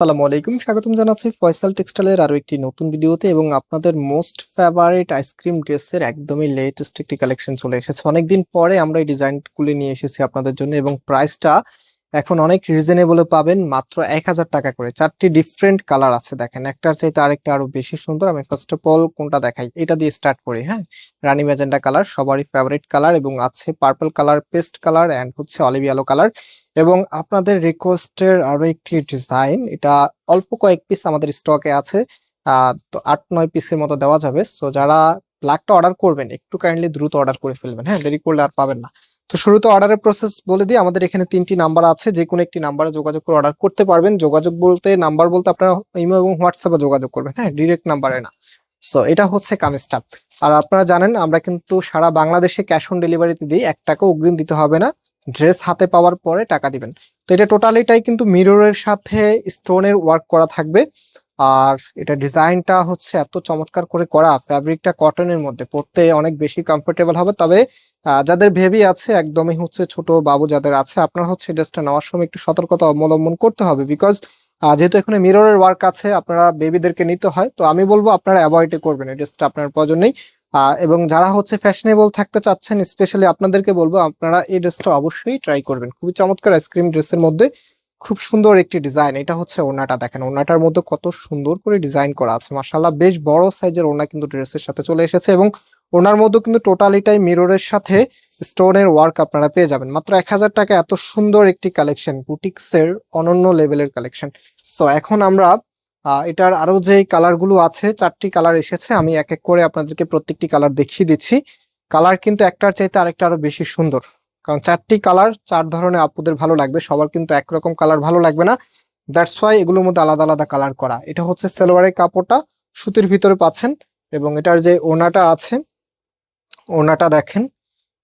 আসসালামু আলাইকুম। স্বাগতম জানাচ্ছি ফয়সাল টেক্সটাইলের আরও একটি নতুন ভিডিওতে এবং আপনাদের মোস্ট ফেভারিট আইসক্রিম ড্রেসের একদমই লেটেস্ট একটি কালেকশন চলে এসেছে। অনেকদিন পরে আমরা এই ডিজাইনগুলি নিয়ে এসেছি আপনাদের জন্য এবং প্রাইসটা এখন অনেক রিজনেবল পাবেন, মাত্র এক হাজার টাকা করে। চারটি ডিফারেন্ট কালার আছে, দেখেন। একটার চাইতে আরেকটা আরও বেশি সুন্দর। আমি ফার্স্ট অফ অল কোনটা দেখাই? এটা দিয়ে স্টার্ট করি হ্যাঁ? রানী ম্যাজেন্ডা কালার সবারই ফেভারিট কালার এবং আছে purple colour paste colour and হচ্ছে অলিভ ইয়েলো কালার এবং আপনাদের রিকোয়েস্টের আরও একটি ডিজাইন এটা অল্প কয়েক পিস আমাদের স্টকে আছে তো আট নয় পিসের মতো দেওয়া যাবে। সো যারা ব্ল্যাকটা অর্ডার করবেন, একটু কাইন্ডলি দ্রুত অর্ডার করে ফেলবেন হ্যাঁ? দেরি করলে আর পাবেন না। তো শুরুতে অর্ডারের প্রসেস বলে দিই, আমাদের এখানে তিনটি নাম্বার আছে যে কোনো একটি নাম্বারে যোগাযোগ করে অর্ডার করতে পারবেন। যোগাযোগ বলতে নাম্বার বলতে আপনারা ইমো এবং হোয়াটসঅ্যাপে যোগাযোগ করবেন হ্যাঁ ডিরেক্ট নাম্বারে না। সো এটা হচ্ছে কামিজটা আর আপনারা জানেন, আমরা কিন্তু সারা বাংলাদেশে ক্যাশ অন ডেলিভারিতে দিই, এক টাকা অগ্রিম দিতে হবে না ড্রেস হাতে পাওয়ার পরে টাকা দিবেন। তো এটা টোটালিটাই কিন্তু মিররের সাথে স্টোনের ওয়ার্ক করা থাকবে। আর এটা ডিজাইনটা হচ্ছে এত চমৎকার করে করা, ফ্যাব্রিকটা কটনের মধ্যে। পড়তে অনেক বেশি কমফোর্টেবল হবে। তবে যাদের ভেবি আছে, একদমই হচ্ছে ছোট বাবু যাদের আছে, আপনার হচ্ছে ড্রেসটা নেওয়ার সময় একটু সতর্কতা অবলম্বন করতে হবে। বিকজ যেহেতু এখানে মিররের ওয়ার্ক আছে, আপনারা বেবিদেরকে নিতে হয়। তো আমি বলব, আপনারা অ্যাভয়েড করবেন এই ড্রেসটা, আপনার প্রয়োজন নেই। এবং যারা হচ্ছে ফ্যাশনেবল থাকতে চাচ্ছেন স্পেশালি আপনাদেরকে বলব, আপনারা এই ড্রেসটা অবশ্যই ট্রাই করবেন। খুবই চমৎকার আইসক্রিম ড্রেসের মধ্যে। খুব সুন্দর একটি ডিজাইন। এটা হচ্ছে ওড়নাটা দেখেন। ওড়নাটার মধ্যে কত সুন্দর করে ডিজাইন করা আছে। মাশাল্লাহ বেশ বড় সাইজের ওড়না কিন্তু ড্রেসের সাথে চলে এসেছে এবং ওনার মধ্যে কিন্তু টোটালিটাই মিররের সাথে স্টোনের ওয়ার্ক আপনারা পেয়ে যাবেন। মাত্র এক হাজার টাকা, এত সুন্দর একটি কালেকশন, বুটিক্সের অনন্য লেভেলের কালেকশন। সো এখন আমরা এটার আরও যে কালারগুলো আছে, চারটি কালার এসেছে, আমি এক এক করে আপনাদেরকে প্রত্যেকটি কালার দেখিয়ে দিচ্ছি। কালার কিন্তু একটার চাইতে আরেকটা আরও বেশি সুন্দর। কারণ চারটি কালার চার ধরনের আপুদের ভালো লাগবে, সবার কিন্তু একরকম কালার ভালো লাগবে না। দ্যাটস ওয়াই এগুলোর মধ্যে আলাদা আলাদা কালার করা। এটা হচ্ছে সালোয়ারের কাপড়টা, সুতির ভিতরে পাচ্ছেন এবং এটার যে ওনাটা আছে, ওনাটা দেখেন,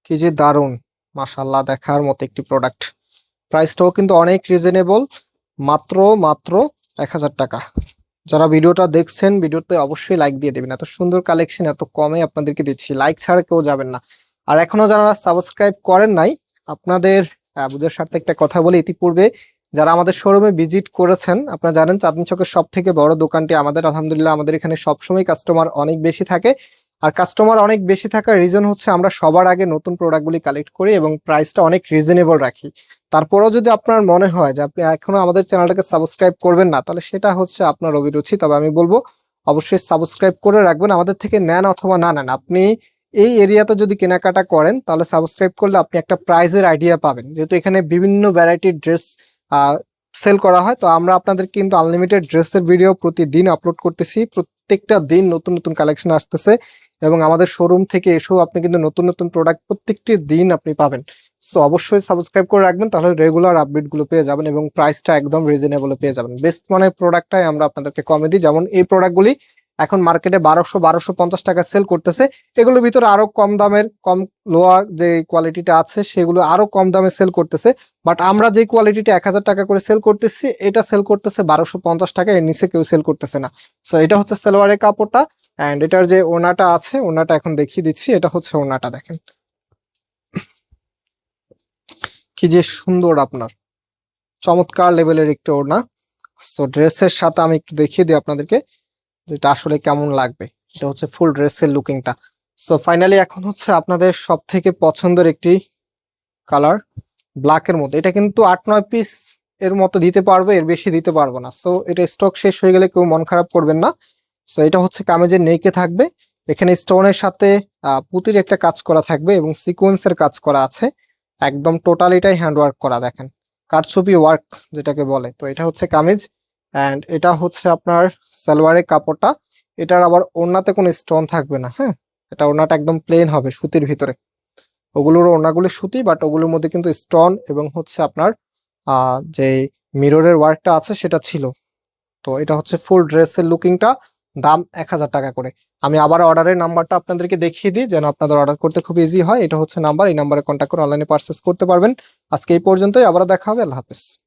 কি যে দারুণ মাশাল্লাহ দেখার মতো একটি প্রোডাক্ট প্রাইসটাও কিন্তু অনেক রিজনেবল মাত্র মাত্র এক হাজার টাকা। যারা ভিডিওটা দেখছেন, ভিডিওতে অবশ্যই লাইক দিয়ে দেবেন। এত সুন্দর কালেকশন এত কমে আপনাদেরকে দিচ্ছি। লাইক ছাড়া কেউ যাবেন না। আর এখনও যারা সাবস্ক্রাইব করেন নাই, আপনাদের বুঝার স্বার্থে একটা কথা বলি ইতিপূর্বে, যারা আমাদের শোরুমে ভিজিট করেছেন, আপনারা জানেন চাঁদনি চকের সব থেকে বড় দোকানটি আমাদের, আলহামদুলিল্লাহ আমাদের এখানে সবসময় কাস্টমার অনেক বেশি থাকে। আর কাস্টমার অনেক বেশি থাকার রিজন হচ্ছে আমরা সবার আগে নতুন প্রোডাক্টগুলি কালেক্ট করি এবং প্রাইসটা অনেক রিজনেবল রাখি। তারপরেও যদি আপনার মনে হয় যে আপনি এখনও আমাদের চ্যানেলটাকে সাবস্ক্রাইব করবেন না, তাহলে সেটা হচ্ছে আপনার অভিরুচি। তবে আমি বলব, অবশ্যই সাবস্ক্রাইব করে রাখবেন। আমাদের থেকে নেন অথবা না নেন, আপনি এই এরিয়াতে যদি কেনাকাটা করেন, তাহলে সাবস্ক্রাইব করলে আপনি একটা প্রাইজের আইডিয়া পাবেন। যেহেতু এখানে বিভিন্ন ভ্যারাইটির ড্রেস সেল করা হয়, তো আমরা আপনাদের কিন্তু আনলিমিটেড ড্রেসের ভিডিও প্রতিদিন আপলোড করতেছি। প্রত্যেকটা দিন নতুন নতুন কালেকশন আসতেছে এবং আমাদের শোরুম থেকে এসেও আপনি কিন্তু নতুন নতুন প্রোডাক্ট প্রত্যেকটি দিন আপনি পাবেন। সো অবশ্যই সাবস্ক্রাইব করে রাখবেন, তাহলে রেগুলার আপডেটগুলো পেয়ে যাবেন এবং প্রাইসটা একদম রিজনেবল পেয়ে যাবেন। বেস্ট মানের প্রোডাক্টটাই আমরা আপনাদেরকে কমে দিই। যেমন এই প্রোডাক্টগুলি এখন মার্কেটে বারোশো বারোশো পঞ্চাশ টাকা সেল করতেছে। এগুলোর ভিতরে আরও কম দামের, কম লোয়ার যে কোয়ালিটিটা আছে, সেগুলো আরও কম দামে সেল করতেছে। বাট আমরা যে কোয়ালিটিটা এক হাজার টাকা করে সেল করতেছি, এটা সেল করতেছে বারোশো পঞ্চাশ টাকা, এর নিচে কেউ সেল করতেছে না। সো এটা হচ্ছে সালোয়ারের কাপড়টা অ্যান্ড এটার যে ওনাটা আছে, ওনাটা এখন দেখিয়ে দিচ্ছি, এটা হচ্ছে ওনাটা দেখেন। কি যে সুন্দর আপনার। চমৎকার লেভেলের একটি ওড়না। সো ড্রেসের সাথে আমি একটু দেখিয়ে দিই আপনাদেরকে। যেটা আসলে কেমন লাগবে? এটা হচ্ছে ফুল ড্রেসের লুকিংটা সো ফাইনালি এখন হচ্ছে আপনাদের সব থেকে পছন্দের একটি কালার ব্ল্যাকের মধ্যে। এটা কিন্তু আট নয় পিস এর মতো দিতে পারব, এর বেশি দিতে পারব না। সো এটা স্টক শেষ হয়ে গেলে কেউ মন খারাপ করবেন না। সো এটা হচ্ছে কামেজের নেকে থাকবে। এখানে স্টোনের সাথে পুঁতির একটা কাজ করা থাকবে এবং সিকোয়েন্সের কাজ করা আছে। একদম টোটাল এটাই হ্যান্ড ওয়ার্ক করা, দেখেন। কারছবি ওয়ার্ক যেটাকে বলে। তো, এটা হচ্ছে কামিজ। অ্যান্ড এটা হচ্ছে আপনার সালোয়ারের কাপড়টা। এটার আবার ওড়নাতে কোনো স্টোন থাকবে না হ্যাঁ? এটা ওড়নাটা একদম প্লেন হবে সুতির ভিতরে। ওগুলোর ওড়নাগুলো সুতি বাট ওগুলোর মধ্যে কিন্তু স্টোন এবং হচ্ছে আপনার যে মিররের ওয়ার্কটা আছে সেটা ছিল। তো এটা হচ্ছে ফুল ড্রেসের লুকিংটা দাম এক হাজার টাকা করে। আমি আবার অর্ডারের নাম্বারটা আপনাদেরকে দেখিয়ে দিই, যেন আপনাদের অর্ডার করতে খুব ইজি হয়। এটা হচ্ছে নাম্বার এই নাম্বারে কন্ট্যাক্ট করে অনলাইনে পারচেস করতে পারবেন। আজকে এই পর্যন্তই আবার দেখা হবে, আল্লাহ হাফেজ।